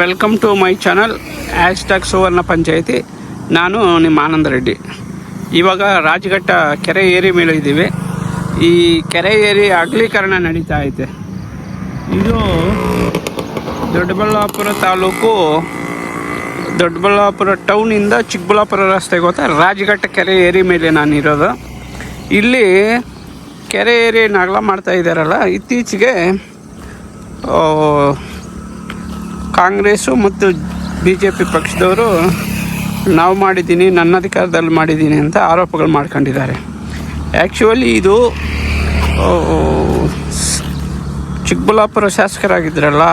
Welcome to my channel tag Suvarna Panchayati ನಾನು ನಿಮ್ಮ ಆನಂದ ರೆಡ್ಡಿ. ಇವಾಗ ರಾಜಘಟ್ಟ ಕೆರೆ ಏರಿ ಮೇಲೆ ಇದ್ದೀವಿ. ಈ ಕೆರೆ ಏರಿ ಅಗಲೀಕರಣ ನಡೀತಾ ಐತೆ ಇದು ದೊಡ್ಡಬಳ್ಳಾಪುರ ತಾಲೂಕು, ದೊಡ್ಡಬಳ್ಳಾಪುರ ಟೌನಿಂದ ಚಿಕ್ಕಬಳ್ಳಾಪುರ ರಸ್ತೆಗೆ ಹೋಗ್ತಾ ರಾಜಘಟ್ಟ ಕೆರೆ ಏರಿ ಮೇಲೆ ನಾನು ಇರೋದು. ಇಲ್ಲಿ ಕೆರೆ ಏರಿ ನಗಲ ಮಾಡ್ತಾ ಇದ್ದಾರಲ್ಲ, ಇತ್ತೀಚೆಗೆ ಕಾಂಗ್ರೆಸ್ಸು ಮತ್ತು ಬಿ ಜೆ ಪಿ ಪಕ್ಷದವರು ನಾವು ಮಾಡಿದ್ದೀನಿ, ನನ್ನ ಅಧಿಕಾರದಲ್ಲಿ ಮಾಡಿದ್ದೀನಿ ಅಂತ ಆರೋಪಗಳು ಮಾಡ್ಕೊಂಡಿದ್ದಾರೆ. ಆ್ಯಕ್ಚುಲಿ ಇದು ಚಿಕ್ಕಬಳ್ಳಾಪುರ ಶಾಸಕರಾಗಿದ್ದರಲ್ಲ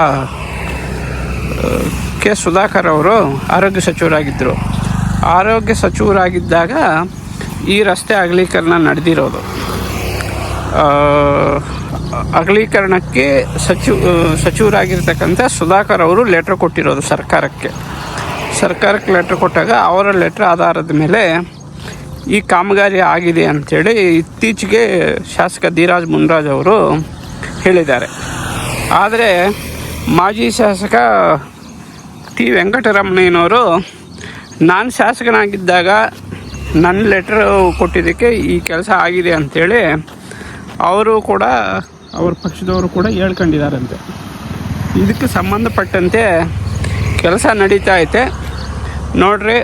ಕೆ ಸುಧಾಕರ್ ಅವರು ಆರೋಗ್ಯ ಸಚಿವರಾಗಿದ್ದರು. ಆರೋಗ್ಯ ಸಚಿವರಾಗಿದ್ದಾಗ ಈ ರಸ್ತೆ ಅಗಲೀಕರಣ ನಡೆದಿರೋದು. ಅಗಲೀಕರಣಕ್ಕೆ ಸಚಿವ ಸಚಿವರಾಗಿರ್ತಕ್ಕಂಥ ಸುಧಾಕರ್ ಅವರು ಲೆಟ್ರ್ ಕೊಟ್ಟಿರೋದು ಸರ್ಕಾರಕ್ಕೆ. ಸರ್ಕಾರಕ್ಕೆ ಲೆಟ್ರ್ ಕೊಟ್ಟಾಗ ಅವರ ಲೆಟ್ರ್ ಆಧಾರದ ಮೇಲೆ ಈ ಕಾಮಗಾರಿ ಆಗಿದೆ ಅಂಥೇಳಿ ಇತ್ತೀಚೆಗೆ ಶಾಸಕ ಧೀರಾಜ್ ಮುನ್ರಾಜ್ ಅವರು ಹೇಳಿದ್ದಾರೆ. ಆದರೆ ಮಾಜಿ ಶಾಸಕ ಟಿ ವೆಂಕಟರಮಣಯ್ಯನವರು, ನಾನು ಶಾಸಕನಾಗಿದ್ದಾಗ ನನ್ನ ಲೆಟ್ರ್ ಕೊಟ್ಟಿದ್ದಕ್ಕೆ ಈ ಕೆಲಸ ಆಗಿದೆ ಅಂಥೇಳಿ ಅವರು ಕೂಡ ಅವ್ರ ಪಕ್ಷದವರು ಕೂಡ ಹೇಳ್ಕೊಂಡಿದ್ದಾರಂತೆ. ಇದಕ್ಕೆ ಸಂಬಂಧಪಟ್ಟಂತೆ ಕೆಲಸ ನಡೀತಾ ಐತೆ. ನೋಡ್ರಿ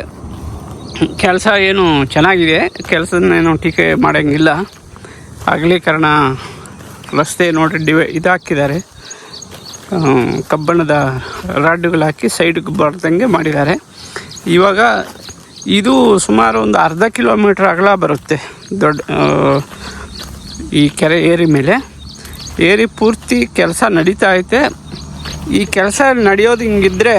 ಕೆಲಸ ಏನು ಚೆನ್ನಾಗಿದೆ ಕೆಲಸದನ್ನೇನು ಟೀಕೆ ಮಾಡೋಂಗಿಲ್ಲ. ಅಗಲೀಕರಣ ರಸ್ತೆ ನೋಡ್ರಿ ಡಿವೆ ಇದು ಹಾಕಿದ್ದಾರೆ ಆ, ಕಬ್ಬಣದ ರಾಡ್ಗಳು ಹಾಕಿ ಸೈಡ್ಗೆ ಬರ್ದಂಗೆ ಮಾಡಿದ್ದಾರೆ. ಇವಾಗ ಇದು ಸುಮಾರು ಒಂದು ಅರ್ಧ ಕಿಲೋಮೀಟ್ರ್ ಅಗಲ ಬರುತ್ತೆ. ದೊಡ್ಡ ಈ ಕೆರೆ ಏರಿ ಮೇಲೆ. ಏರಿ ಪೂರ್ತಿ ಕೆಲಸ ನಡೀತಾ ಐತೆ. ಈ ಕೆಲಸ ನಡೆಯೋದು ಹಿಂಗಿದ್ರೆ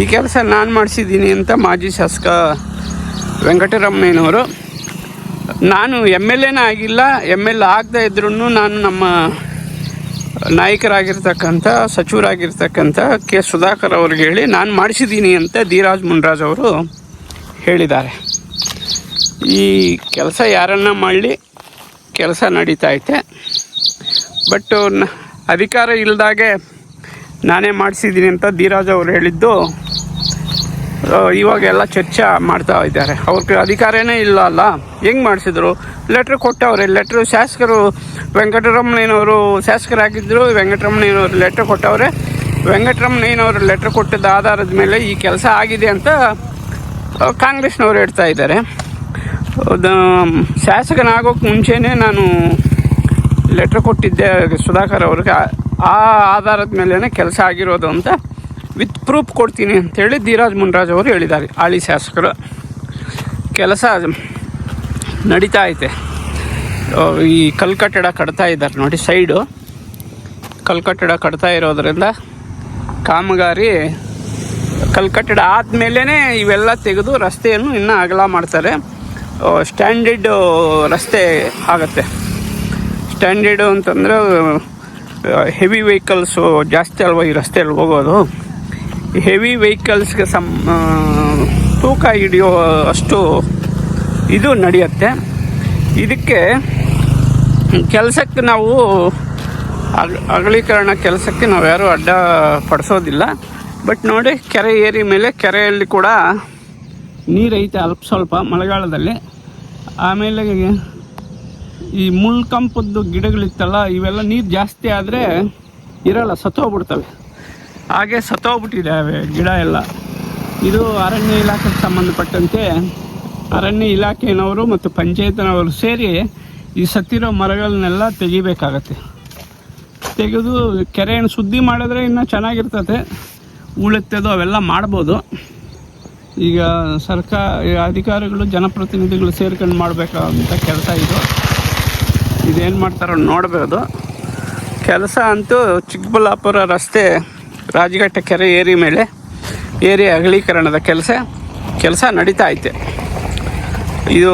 ಈ ಕೆಲಸ ನಾನು ಮಾಡಿಸಿದ್ದೀನಿ ಅಂತ ಮಾಜಿ ಶಾಸಕ ವೆಂಕಟರಮಣಯ್ಯನವರು. ನಾನು ಎಂ ಎಲ್ ಎನೇ ಆಗಿಲ್ಲ, ಎಂ ಎಲ್ ಆಗದೇ ಇದ್ರೂ ನಾನು ನಮ್ಮ ನಾಯಕರಾಗಿರ್ತಕ್ಕಂಥ, ಸಚಿವರಾಗಿರ್ತಕ್ಕಂಥ ಕೆ ಸುಧಾಕರ್ ಅವ್ರಿಗೆ ಹೇಳಿ ನಾನು ಮಾಡಿಸಿದ್ದೀನಿ ಅಂತ ಧೀರಾಜ್ ಮುನ್ರಾಜ್ ಅವರು ಹೇಳಿದ್ದಾರೆ. ಈ ಕೆಲಸ ಯಾರನ್ನ ಮಾಡಲಿ ಕೆಲಸ ನಡೀತಾ ಐತೆ. ಬಟ್ ನ- ಅಧಿಕಾರ ಇಲ್ಲದಾಗೆ ನಾನೇ ಮಾಡಿಸಿದ್ದೀನಿ ಅಂತ ಧೀರಾಜ್ ಅವರು ಹೇಳಿದ್ದು ಇವಾಗೆಲ್ಲ ಚರ್ಚೆ ಮಾಡ್ತಾ ಇದ್ದಾರೆ. ಅವ್ರಿಗೆ ಅಧಿಕಾರನೇ ಇಲ್ಲ ಅಲ್ಲ? ಹೆಂಗೆ ಮಾಡಿಸಿದ್ರು? ಲೆಟ್ರ್ ಕೊಟ್ಟವ್ರೆ ಲೆಟ್ರ್ ಶಾಸಕರು, ವೆಂಕಟರಮಣಯ್ಯನವರು ಶಾಸಕರಾಗಿದ್ದರು ವೆಂಕಟರಮಣಯ್ಯನವರು ಲೆಟ್ರ್ ಕೊಟ್ಟವ್ರೆ. ವೆಂಕಟರಮಣಯ್ಯನವರು ಲೆಟ್ರ್ ಕೊಟ್ಟಿದ್ದ ಆಧಾರದ ಮೇಲೆ ಈ ಕೆಲಸ ಆಗಿದೆ ಅಂತ ಕಾಂಗ್ರೆಸ್ನವ್ರು ಹೇಳ್ತಾ ಇದ್ದಾರೆ. ಶಾಸಕನಾಗೋಕ್ಕೆ ಮುಂಚೆನೇ ನಾನು ಲೆಟ್ರ್ ಕೊಟ್ಟಿದ್ದೆ ಸುಧಾಕರ್ ಅವ್ರಿಗೆ. ಆ- ಆಧಾರದ ಮೇಲೇ ಕೆಲಸ ಆಗಿರೋದು ಅಂತ ವಿತ್ ಪ್ರೂಫ್ ಕೊಡ್ತೀನಿ ಅಂತೇಳಿ ಧೀರಾಜ್ ಮುನ್ರಾಜ್ ಅವರು ಹೇಳಿದ್ದಾರೆ. ಆಳಿ ಶಾಸಕರು. ಕೆಲಸ ನಡೀತಾ ಐತೆ. ಈ ಕಲ್ ಕಟ್ಟಡ ಕಟ್ತಾ ಇದ್ದಾರೆ ನೋಡಿ ಸೈಡು ಕಲ್ ಕಟ್ಟಡ ಕಟ್ತಾ ಇರೋದ್ರಿಂದ ಕಾಮಗಾರಿ ಕಲ್ ಕಟ್ಟಡ ಆದಮೇಲೆ ಇವೆಲ್ಲ ತೆಗೆದು ರಸ್ತೆಯನ್ನು ಇನ್ನೂ ಅಗಲ ಮಾಡ್ತಾರೆ. ಸ್ಟ್ಯಾಂಡರ್ಡ್ ರಸ್ತೆ ಆಗುತ್ತೆ. ಸ್ಟ್ಯಾಂಡರ್ಡು ಅಂತಂದರೆ ಹೆವಿ ವೆಹಿಕಲ್ಸು ಜಾಸ್ತಿ ಅಲ್ವಾ ಈ ರಸ್ತೆಯಲ್ಲಿ ಹೋಗೋದು? ಹೆವಿ ವೆಹಿಕಲ್ಸ್ಗೆ ಸಂ ಆ, ತೂಕ ಹಿಡಿಯೋ ಅಷ್ಟು ಇದು ನಡೆಯುತ್ತೆ. ಇದಕ್ಕೆ ಕೆಲಸಕ್ಕೆ ನಾವು ಅಗ ಅಗಲೀಕರಣ ಕೆಲಸಕ್ಕೆ ನಾವು ಯಾರೂ ಅಡ್ಡ ಪಡಿಸೋದಿಲ್ಲ. ಬಟ್ ನೋಡಿ ಕೆರೆ ಏರಿ ಮೇಲೆ ಕೆರೆಯಲ್ಲಿ ಕೂಡ ನೀರೈತೆ ಅಲ್ಪ ಸ್ವಲ್ಪ ಮಳೆಗಾಲದಲ್ಲಿ. ಆಮೇಲೆ ಈ ಮುಳ್ಕಂಪದ್ದು ಗಿಡಗಳಿತ್ತಲ್ಲ, ಇವೆಲ್ಲ ನೀರು ಜಾಸ್ತಿ ಆದರೆ ಇರಲ್ಲ, ಸತ್ತೋಗ್ಬಿಡ್ತವೆ. ಹಾಗೆ ಸತ್ತೋಗ್ಬಿಟ್ಟಿದ್ದಾವೆ ಗಿಡ ಎಲ್ಲ. ಇದು ಅರಣ್ಯ ಇಲಾಖೆಗೆ ಸಂಬಂಧಪಟ್ಟಂತೆ ಅರಣ್ಯ ಇಲಾಖೆನವರು ಮತ್ತು ಪಂಚಾಯತ್ನವರು ಸೇರಿ ಈ ಸತ್ತಿರೋ ಮರಗಳನ್ನೆಲ್ಲ ತೆಗಿಬೇಕಾಗತ್ತೆ. ತೆಗೆದು ಕೆರೆಯನ್ನು ಶುದ್ಧಿ ಮಾಡಿದ್ರೆ ಇನ್ನೂ ಚೆನ್ನಾಗಿರ್ತದೆ. ಉಳುತ್ತದೋ ಅವೆಲ್ಲ ಮಾಡ್ಬೋದು. ಈಗ ಸರ್ಕಾರ ಅಧಿಕಾರಿಗಳು, ಜನಪ್ರತಿನಿಧಿಗಳು ಸೇರ್ಕೊಂಡು ಮಾಡಬೇಕಾದಂಥ ಕೆಲಸ ಇದು. ಇದೇನು ಮಾಡ್ತಾರೋ ನೋಡ್ಬೋದು. ಕೆಲಸ ಅಂತೂ ಚಿಕ್ಕಬಳ್ಳಾಪುರ ರಸ್ತೆ, ರಾಜಘಟ್ಟ ಕೆರೆ ಏರಿ ಮೇಲೆ, ಏರಿ ಅಗಲೀಕರಣದ ಕೆಲಸ ಕೆಲಸ ನಡೀತಾ ಐತೆ. ಇದು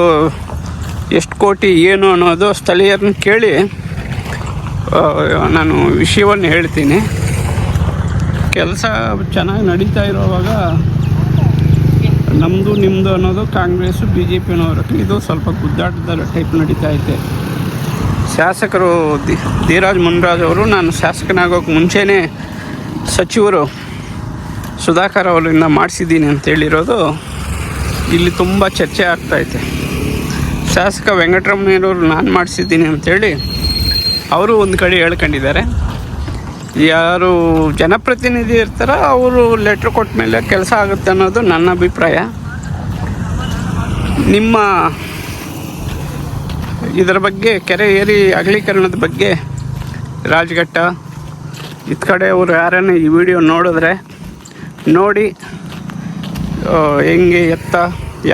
ಎಷ್ಟು ಕೋಟಿ ಏನು ಅನ್ನೋದು ಸ್ಥಳೀಯರನ್ನ ಕೇಳಿ ನಾನು ವಿಷಯವನ್ನು ಹೇಳ್ತೀನಿ. ಕೆಲಸ ಚೆನ್ನಾಗಿ ನಡೀತಾ ಇರೋವಾಗ ನಮ್ಮದು ನಿಮ್ಮದು ಅನ್ನೋದು ಕಾಂಗ್ರೆಸ್ಸು ಬಿ ಜೆ ಇದು ಸ್ವಲ್ಪ ಗುದ್ದಾಟದ ಟೈಪ್ ನಡೀತಾ ಐತೆ. ಶಾಸಕರು ದಿ ಧೀರಾಜ್ ಮುನ್ರಾಜ್ ಅವರು, ನಾನು ಶಾಸಕನಾಗೋಕೆ ಮುಂಚೆನೇ ಸಚಿವರು ಸುಧಾಕರ್ ಅವರಿಂದ ಮಾಡಿಸಿದ್ದೀನಿ ಅಂತ ಹೇಳಿರೋದು ಇಲ್ಲಿ ತುಂಬ ಚರ್ಚೆ ಆಗ್ತಾಯಿದೆ ಶಾಸಕ ವೆಂಕಟರಮಣಯ್ಯನವರು ನಾನು ಮಾಡಿಸಿದ್ದೀನಿ ಅಂತೇಳಿ ಅವರು ಒಂದು ಕಡೆ ಹೇಳ್ಕೊಂಡಿದ್ದಾರೆ. ಯಾರು ಜನಪ್ರತಿನಿಧಿ ಇರ್ತಾರ ಅವರು ಲೆಟ್ರ್ ಕೊಟ್ಟ ಮೇಲೆ ಕೆಲಸ ಆಗುತ್ತೆ ಅನ್ನೋದು ನನ್ನ ಅಭಿಪ್ರಾಯ. ನಿಮ್ಮ ಇದರ ಬಗ್ಗೆ, ಕೆರೆ ಏರಿ ಅಗಲೀಕರಣದ ಬಗ್ಗೆ ರಾಜಘಟ್ಟ ಕಡೆ ಅವರು ಯಾರನ್ನ ಈ ವಿಡಿಯೋ ನೋಡಿದ್ರೆ ನೋಡಿ ಹೆಂಗೆ ಎತ್ತ,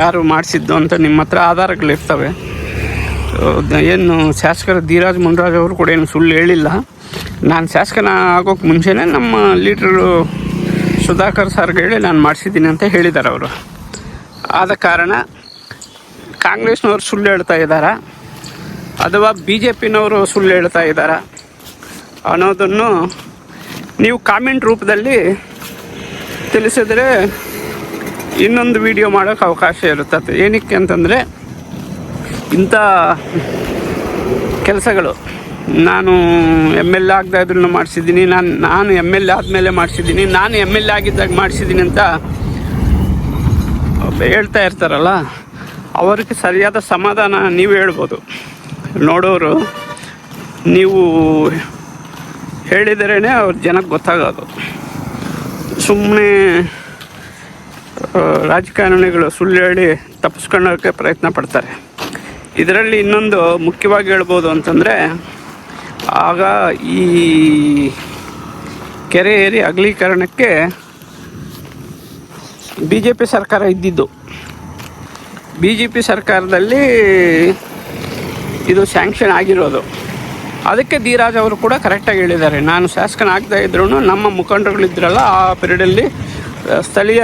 ಯಾರು ಮಾಡಿಸಿದ್ದು ಅಂತ ನಿಮ್ಮ ಹತ್ರ ಆಧಾರಗಳಿರ್ತವೆ. ಏನು ಶಾಸಕರ ಧೀರಾಜ್ ಮುನ್ರಾಜ್ ಅವರು ಕೂಡ ಏನು ಸುಳ್ಳು ಹೇಳಿಲ್ಲ. ನಾನು ಶಾಸಕನ ಆಗೋಕೆ ಮುಂಚೆನೇ ನಮ್ಮ ಲೀಡ್ರು ಸುಧಾಕರ್ ಸರ್ಗೆ ಹೇಳಿ ನಾನು ಮಾಡಿಸಿದ್ದೀನಿ ಅಂತ ಹೇಳಿದ್ದಾರೆ ಅವರು. ಆದ ಕಾರಣ ಕಾಂಗ್ರೆಸ್ನವರು ಸುಳ್ಳು ಹೇಳ್ತಾ ಇದ್ದಾರಾ ಅಥವಾ ಬಿ ಜೆ ಪಿನವರು ಸುಳ್ಳು ಹೇಳ್ತಾ ಇದ್ದಾರಾ ಅನ್ನೋದನ್ನು ನೀವು ಕಾಮೆಂಟ್ ರೂಪದಲ್ಲಿ ತಿಳಿಸಿದ್ರೆ ಇನ್ನೊಂದು ವಿಡಿಯೋ ಮಾಡೋಕ್ಕೆ ಅವಕಾಶ ಇರುತ್ತೆ. ಏನಕ್ಕೆ ಅಂತಂದರೆ ಇಂಥ ಕೆಲಸಗಳು ನಾನು ಎಂ ಎಲ್ ಎ ಆಗದಾದ್ರೂ ಮಾಡಿಸಿದ್ದೀನಿ. ನಾನು ನಾನು ಎಂ ಎಲ್ ಎ ಆದಮೇಲೆ ಮಾಡಿಸಿದ್ದೀನಿ. ನಾನು ಎಂ ಎಲ್ ಎ ಆಗಿದ್ದಾಗ ಮಾಡಿಸಿದ್ದೀನಿ ಅಂತ ಹೇಳ್ತಾ ಇರ್ತಾರಲ್ಲ, ಅವ್ರಿಗೆ ಸರಿಯಾದ ಸಮಾಧಾನ ನೀವು ಹೇಳ್ಬೋದು. ನೋಡೋರು, ನೀವು ಹೇಳಿದರೇ ಅವ್ರ ಜನಕ್ಕೆ ಗೊತ್ತಾಗೋದು. ಸುಮ್ಮನೆ ರಾಜಕಾರಣಿಗಳು ಸುಳ್ಳು ಹೇಳಿ ತಪ್ಪಿಸ್ಕೊಳ್ಳೋಕ್ಕೆ ಪ್ರಯತ್ನ ಪಡ್ತಾರೆ. ಇದರಲ್ಲಿ ಇನ್ನೊಂದು ಮುಖ್ಯವಾಗಿ ಹೇಳ್ಬೋದು ಅಂತಂದರೆ ಆಗ ಈ ಕೆರೆ ಏರಿ ಅಗಲೀಕರಣಕ್ಕೆ ಬಿ ಜೆ ಪಿ ಸರ್ಕಾರ ಇದ್ದಿದ್ದು. ಬಿ ಜೆ ಪಿ ಸರ್ಕಾರದಲ್ಲಿ ಇದು ಸ್ಯಾಂಕ್ಷನ್ ಆಗಿರೋದು. ಅದಕ್ಕೆ ಧೀರಾಜ್ ಅವರು ಕೂಡ ಕರೆಕ್ಟಾಗಿ ಹೇಳಿದ್ದಾರೆ. ನಾನು ಶಾಸಕನಾಗ್ತಾ ಇದ್ರೂ ನಮ್ಮ ಮುಖಂಡರುಗಳಿದ್ರಲ್ಲ, ಆ ಪೀರಿಯಡಲ್ಲಿ ಸ್ಥಳೀಯ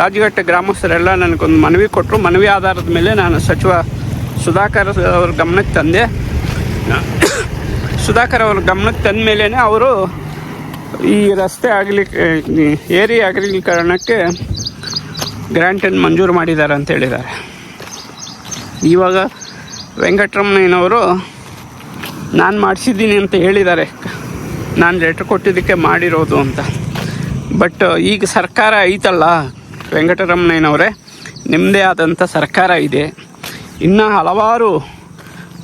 ರಾಜಘಟ್ಟ ಗ್ರಾಮಸ್ಥರೆಲ್ಲ ನನಗೊಂದು ಮನವಿ ಕೊಟ್ಟರು ಮನವಿ ಆಧಾರದ ಮೇಲೆ ನಾನು ಸಚಿವ ಸುಧಾಕರ್ ಅವ್ರ ಗಮನಕ್ಕೆ ತಂದೆ. ಸುಧಾಕರ್ ಅವ್ರ ಗಮನಕ್ಕೆ ತಂದ ಮೇಲೇ ಅವರು ಈ ರಸ್ತೆ ಆಗಲಿ ಏರಿ ಅಗಲೀಕರಣಕ್ಕೆ ಗ್ರ್ಯಾಂಟನ್ನು ಮಂಜೂರು ಮಾಡಿದ್ದಾರೆ ಅಂತ ಹೇಳಿದ್ದಾರೆ. ಇವಾಗ ವೆಂಕಟರಮಣಯ್ಯನವರು, ನಾನು ಮಾಡಿಸಿದ್ದೀನಿ ಅಂತ ಹೇಳಿದ್ದಾರೆ. ನಾನು ಲೆಟ್ರ್ ಕೊಟ್ಟಿದ್ದಕ್ಕೆ ಮಾಡಿರೋದು ಅಂತ. ಬಟ್ ಈಗ ಸರ್ಕಾರ ಐತಲ್ಲ, ವೆಂಕಟರಮಣಯ್ಯನವರೇ ನಿಮ್ಮದೇ ಆದಂಥ ಸರ್ಕಾರ ಇದೆ. ಇನ್ನು ಹಲವಾರು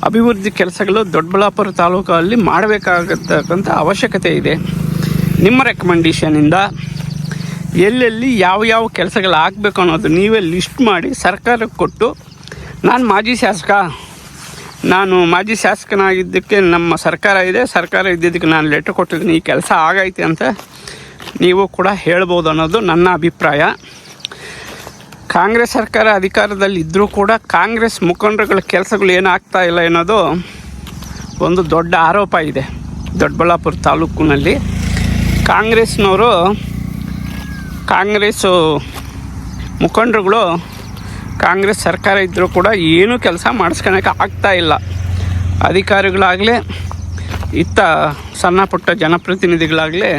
ಅಭಿವೃದ್ಧಿ ಕೆಲಸಗಳು ದೊಡ್ಡಬಳ್ಳಾಪುರ ತಾಲೂಕಲ್ಲಿ ಮಾಡಬೇಕಾಗತಕ್ಕಂಥ ಅವಶ್ಯಕತೆ ಇದೆ. ನಿಮ್ಮ ರೆಕಮೆಂಡೇಷನಿಂದ ಎಲ್ಲೆಲ್ಲಿ ಯಾವ ಯಾವ ಕೆಲಸಗಳು ಆಗಬೇಕು ಅನ್ನೋದು ನೀವೇ ಲಿಸ್ಟ್ ಮಾಡಿ ಸರ್ಕಾರಕ್ಕೆ ಕೊಟ್ಟು ನಾನು ಮಾಜಿ ಶಾಸಕ, ನಾನು ಮಾಜಿ ಶಾಸಕನಾಗಿದ್ದಕ್ಕೆ ನಮ್ಮ ಸರ್ಕಾರ ಇದೆ, ಸರ್ಕಾರ ಇದ್ದಿದ್ದಕ್ಕೆ ನಾನು ಲೆಟ್ರ್ ಕೊಟ್ಟಿದ್ದೀನಿ, ಈ ಕೆಲಸ ಆಗೈತೆ ಅಂತ ನೀವು ಕೂಡ ಹೇಳ್ಬೋದು ಅನ್ನೋದು ನನ್ನ ಅಭಿಪ್ರಾಯ. ಕಾಂಗ್ರೆಸ್ ಸರ್ಕಾರ ಅಧಿಕಾರದಲ್ಲಿ ಇದ್ದರೂ ಕೂಡ ಕಾಂಗ್ರೆಸ್ ಮುಖಂಡರುಗಳ ಕೆಲಸಗಳು ಏನಾಗ್ತಾ ಇಲ್ಲ ಅನ್ನೋದು ಒಂದು ದೊಡ್ಡ ಆರೋಪ ಇದೆ. ದೊಡ್ಡಬಳ್ಳಾಪುರ ತಾಲೂಕಿನಲ್ಲಿ ಕಾಂಗ್ರೆಸ್ನವರು ಕಾಂಗ್ರೆಸ್ಸು ಮುಖಂಡರುಗಳು ಕಾಂಗ್ರೆಸ್ ಸರ್ಕಾರ ಇದ್ದರೂ ಕೂಡ ಏನೂ ಕೆಲಸ ಮಾಡಿಸ್ಕೊಳಕ್ಕೆ ಆಗ್ತಾ ಇಲ್ಲ. ಅಧಿಕಾರಿಗಳಾಗಲಿ, ಇತ್ತ ಸಣ್ಣ ಪುಟ್ಟ ಜನಪ್ರತಿನಿಧಿಗಳಾಗಲಿ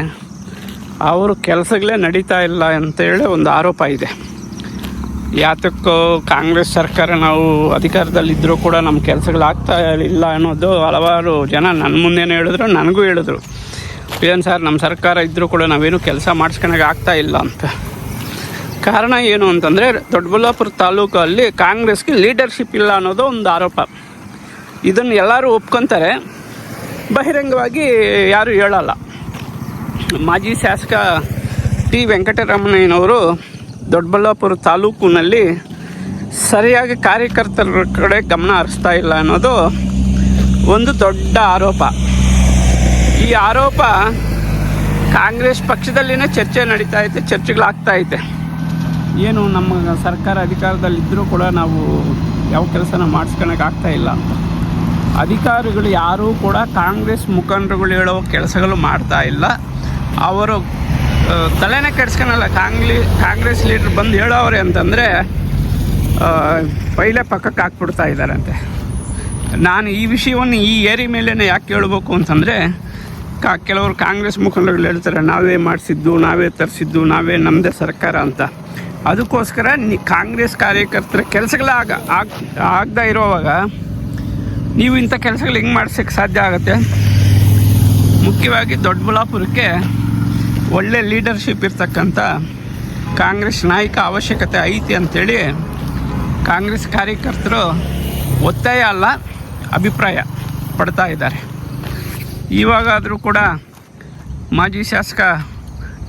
ಅವರು ಕೆಲಸಗಳೇ ನಡೀತಾ ಇಲ್ಲ ಅಂತೇಳಿ ಒಂದು ಆರೋಪ ಇದೆ. ಯಾತಕ್ಕೋ ಕಾಂಗ್ರೆಸ್ ಸರ್ಕಾರ ನಾವು ಅಧಿಕಾರದಲ್ಲಿದ್ದರೂ ಕೂಡ ನಮ್ಮ ಕೆಲಸಗಳಾಗ್ತಾ ಇಲ್ಲ ಅನ್ನೋದು ಹಲವಾರು ಜನ ನನ್ನ ಮುಂದೆನೇ ಹೇಳಿದ್ರು, ನನಗೂ ಹೇಳಿದ್ರು. ಏನು ಸರ್, ನಮ್ಮ ಸರ್ಕಾರ ಇದ್ದರೂ ಕೂಡ ನಾವೇನು ಕೆಲಸ ಮಾಡಿಸ್ಕೊಳಕ್ಕೆ ಆಗ್ತಾ ಇಲ್ಲ ಅಂತ. ಕಾರಣ ಏನು ಅಂತಂದರೆ, ದೊಡ್ಡಬಳ್ಳಾಪುರ ತಾಲೂಕಲ್ಲಿ ಕಾಂಗ್ರೆಸ್ಗೆ ಲೀಡರ್ಶಿಪ್ ಇಲ್ಲ ಅನ್ನೋದು ಒಂದು ಆರೋಪ. ಇದನ್ನು ಎಲ್ಲರೂ ಒಪ್ಕೊತಾರೆ. ಬಹಿರಂಗವಾಗಿ ಯಾರೂ ಹೇಳಲ್ಲ. ಮಾಜಿ ಶಾಸಕ ಟಿ ವೆಂಕಟರಮಣಯ್ಯನವರು ದೊಡ್ಡಬಳ್ಳಾಪುರ ತಾಲೂಕಿನಲ್ಲಿ ಸರಿಯಾಗಿ ಕಾರ್ಯಕರ್ತರ ಕಡೆ ಗಮನ ಹರಿಸ್ತಾ ಇಲ್ಲ ಅನ್ನೋದು ಒಂದು ದೊಡ್ಡ ಆರೋಪ. ಈ ಆರೋಪ ಕಾಂಗ್ರೆಸ್ ಪಕ್ಷದಲ್ಲಿನೇ ಚರ್ಚೆ ನಡೀತಾ ಐತೆ, ಚರ್ಚೆಗಳಾಗ್ತಾ ಐತೆ. ಏನು ನಮ್ಮ ಸರ್ಕಾರ ಅಧಿಕಾರದಲ್ಲಿದ್ದರೂ ಕೂಡ ನಾವು ಯಾವ ಕೆಲಸನ ಮಾಡಿಸ್ಕೊಳಕ್ಕೆ ಆಗ್ತಾ ಇಲ್ಲ. ಅಂತ ಅಧಿಕಾರಿಗಳು ಯಾರೂ ಕೂಡ ಕಾಂಗ್ರೆಸ್ ಮುಖಂಡರುಗಳು ಹೇಳೋ ಕೆಲಸಗಳು ಮಾಡ್ತಾ ಇಲ್ಲ. ಅವರು ತಲೆನೇ ಕೆಡ್ಸ್ಕೊಳಲ್ಲ ಕಾಂಗ್ಲಿ, ಕಾಂಗ್ರೆಸ್ ಲೀಡ್ರ್ ಬಂದು ಹೇಳೋವ್ರೆ ಅಂತಂದರೆ ಪೈಲೆ ಪಕ್ಕಕ್ಕೆ ಹಾಕ್ಬಿಡ್ತಾ ಇದ್ದಾರಂತೆ. ನಾನು ಈ ವಿಷಯವನ್ನು ಈ ಏರಿ ಮೇಲೇ ಯಾಕೆ ಹೇಳಬೇಕು ಅಂತಂದರೆ, ಕಾ, ಕೆಲವರು ಕಾಂಗ್ರೆಸ್ ಮುಖಂಡರು ಹೇಳ್ತಾರೆ, ನಾವೇ ಮಾಡಿಸಿದ್ದು, ನಾವೇ ತರಿಸಿದ್ದು, ನಾವೇ ನಮ್ಮದೇ ಸರ್ಕಾರ ಅಂತ. ಅದಕ್ಕೋಸ್ಕರ ನೀ, ಕಾಂಗ್ರೆಸ್ ಕಾರ್ಯಕರ್ತರ ಕೆಲಸಗಳಾಗ ಆಗ ಆಗದೇ ಇರೋವಾಗ, ನೀವು ಇಂಥ ಕೆಲಸಗಳು ಹೆಂಗೆ ಮಾಡ್ಸೋಕ್ಕೆ ಸಾಧ್ಯ ಆಗುತ್ತೆ? ಮುಖ್ಯವಾಗಿ ದೊಡ್ಡಬಳ್ಳಾಪುರಕ್ಕೆ ಒಳ್ಳೆ ಲೀಡರ್ಶಿಪ್ ಇರ್ತಕ್ಕಂಥ ಕಾಂಗ್ರೆಸ್ ನಾಯಕ ಅವಶ್ಯಕತೆ ಐತಿ ಅಂಥೇಳಿ ಕಾಂಗ್ರೆಸ್ ಕಾರ್ಯಕರ್ತರು ಒತ್ತಾಯ ಅಲ್ಲ, ಅಭಿಪ್ರಾಯ ಪಡ್ತಾ ಇದ್ದಾರೆ. ಇವಾಗಾದರೂ ಕೂಡ ಮಾಜಿ ಶಾಸಕ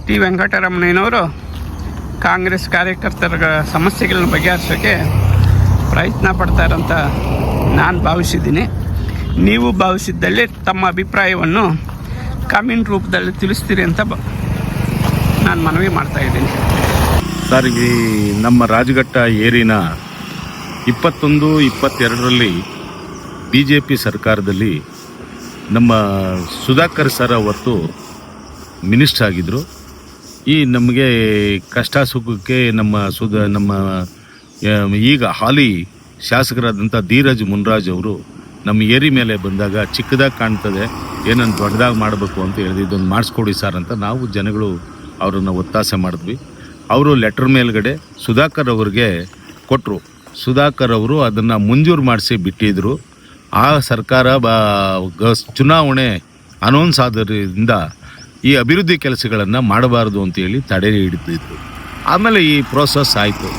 ಟಿ ವೆಂಕಟರಮಣಯ್ಯನವರು ಕಾಂಗ್ರೆಸ್ ಕಾರ್ಯಕರ್ತರ ಸಮಸ್ಯೆಗಳನ್ನ ಬಗೆಹರಿಸೋಕ್ಕೆ ಪ್ರಯತ್ನ ಪಡ್ತಾರಂತ ನಾನು ಭಾವಿಸಿದ್ದೀನಿ. ನೀವು ಭಾವಿಸಿದ್ದಲ್ಲಿ ತಮ್ಮ ಅಭಿಪ್ರಾಯವನ್ನು ಕಾಮೆಂಟ್ ರೂಪದಲ್ಲಿ ತಿಳಿಸ್ತೀರಿ ಅಂತ ಬ ನಾನು ಮನವಿ ಮಾಡ್ತಾ ಇದ್ದೀನಿ. ಸರ್, ಈ ನಮ್ಮ ರಾಜಘಟ್ಟ ಏರಿನ ಇಪ್ಪತ್ತೊಂದು, ಇಪ್ಪತ್ತೆರಡರಲ್ಲಿ ಬಿ ಜೆ ಪಿ ಸರ್ಕಾರದಲ್ಲಿ ನಮ್ಮ ಸುಧಾಕರ್ ಸರ್ ಅವತ್ತು ಮಿನಿಸ್ಟರ್ ಆಗಿದ್ದರು ಈ ನಮಗೆ ಕಷ್ಟ ಸುಖಕ್ಕೆ ನಮ್ಮ ಸುಧ, ನಮ್ಮ ಈಗ ಹಾಲಿ ಶಾಸಕರಾದಂಥ ಧೀರಜ್ ಮುನ್ರಾಜ್ ಅವರು ನಮ್ಮ ಏರಿ ಮೇಲೆ ಬಂದಾಗ ಚಿಕ್ಕದಾಗಿ ಕಾಣ್ತದೆ, ಏನನ್ನು ದೊಡ್ಡದಾಗಿ ಮಾಡಬೇಕು ಅಂತ ಹೇಳಿದ್ರು ಇದೊಂದು ಮಾಡಿಸ್ಕೊಡಿ ಸರ್ ಅಂತ ನಾವು ಜನಗಳು ಅವರನ್ನು ಒತ್ತಾಸೆ ಮಾಡಿದ್ವಿ. ಅವರು ಲೆಟ್ರ್ ಮೇಲ್ಗಡೆ ಸುಧಾಕರ್ ಅವ್ರಿಗೆ ಕೊಟ್ಟರು ಸುಧಾಕರ್ ಅವರು ಅದನ್ನು ಮಂಜೂರು ಮಾಡಿಸಿ ಬಿಟ್ಟಿದ್ರು. ಆ ಸರ್ಕಾರ ಚುನಾವಣೆ ಅನೌನ್ಸ್ ಆದ್ರಿಂದ ಈ ಅಭಿವೃದ್ಧಿ ಕೆಲಸಗಳನ್ನು ಮಾಡಬಾರ್ದು ಅಂತೇಳಿ ತಡೆ ಹಿಡಿದಿದ್ರು. ಆಮೇಲೆ ಈ ಪ್ರೋಸೆಸ್ ಆಯಿತು.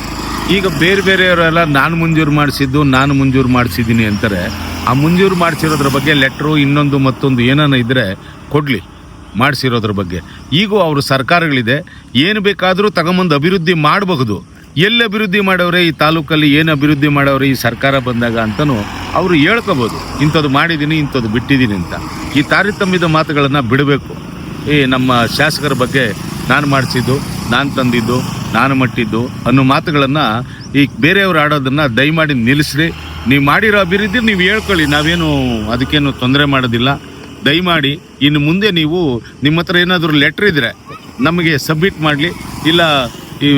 ಈಗ ಬೇರೆ ಬೇರೆಯವರೆಲ್ಲ ನಾನು ಮಂಜೂರು ಮಾಡಿಸಿದ್ದು, ನಾನು ಮಂಜೂರು ಮಾಡಿಸಿದ್ದೀನಿ ಅಂತಾರೆ. ಆ ಮಂಜೂರು ಮಾಡಿಸಿರೋದ್ರ ಬಗ್ಗೆ ಲೆಟ್ರು ಇನ್ನೊಂದು ಮತ್ತೊಂದು ಏನಾನ ಇದ್ದರೆ ಕೊಡಲಿ. ಮಾಡಿಸಿರೋದ್ರ ಬಗ್ಗೆ. ಈಗೂ ಅವರು ಸರ್ಕಾರಗಳಿದೆ. ಏನು ಬೇಕಾದರೂ ತಗೊಂಬಂದು ಅಭಿವೃದ್ಧಿ ಮಾಡಬಹುದು. ಎಲ್ಲಿ ಅಭಿವೃದ್ಧಿ ಮಾಡವ್ರೆ? ಈ ತಾಲೂಕಲ್ಲಿ ಏನು ಅಭಿವೃದ್ಧಿ ಮಾಡವ್ರೆ? ಈ ಸರ್ಕಾರ ಬಂದಾಗ ಅಂತಲೂ ಅವರು ಹೇಳ್ಕೋಬೋದು. ಇಂಥದ್ದು ಮಾಡಿದ್ದೀನಿ, ಇಂಥದ್ದು ಬಿಟ್ಟಿದ್ದೀನಿ ಅಂತ. ಈ ತಾರತಮ್ಯದ ಮಾತುಗಳನ್ನು ಬಿಡಬೇಕು. ಈ ನಮ್ಮ ಶಾಸಕರ ಬಗ್ಗೆ ನಾನು ಮಾಡಿಸಿದ್ದು, ನಾನು ತಂದಿದ್ದು, ನಾನು ಮಟ್ಟಿದ್ದು ಅನ್ನೋ ಮಾತುಗಳನ್ನು ಈ ಬೇರೆಯವರು ಆಡೋದನ್ನು ದಯಮಾಡಿ ನಿಲ್ಲಿಸ್ರಿ. ನೀವು ಮಾಡಿರೋ ಅಭಿವೃದ್ಧಿ ನೀವು ಹೇಳ್ಕೊಳ್ಳಿ. ನಾವೇನು ಅದಕ್ಕೇನು ತೊಂದರೆ ಮಾಡೋದಿಲ್ಲ. ದಯಮಾಡಿ ಇನ್ನು ಮುಂದೆ ನೀವು ನಿಮ್ಮ ಹತ್ರ ಏನಾದರೂ ಲೆಟ್ರ್ ಇದ್ದರೆ ನಮಗೆ ಸಬ್ಮಿಟ್ ಮಾಡಲಿ. ಇಲ್ಲ ಈ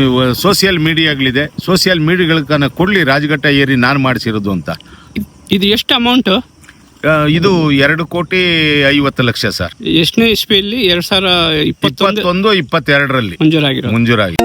ಸೋಷಿಯಲ್ ಮೀಡಿಯಾಗಳಿದೆ ಸೋಷಿಯಲ್ ಮೀಡಿಯಾಗಳನ್ನ ಕೊಡಲಿ ರಾಜಘಟ್ಟ ಏರಿ ನಾನು ಮಾಡಿಸಿರೋದು ಅಂತ. ಇದು ಎಷ್ಟು ಅಮೌಂಟು ಇದು ಎರಡು ಕೋಟಿ ಐವತ್ತು ಲಕ್ಷ ಸರ್. ಎಷ್ಟನೇ ಇಸ್ವಿಯಲ್ಲಿ ಎರಡು ಸಾವಿರ ಇಪ್ಪತ್ತೊಂದು? ಇಪ್ಪತ್ತೆರಡರಲ್ಲಿ. ಮಂಜೂರಾಗಿ ಮಂಜೂರಾಗಿ.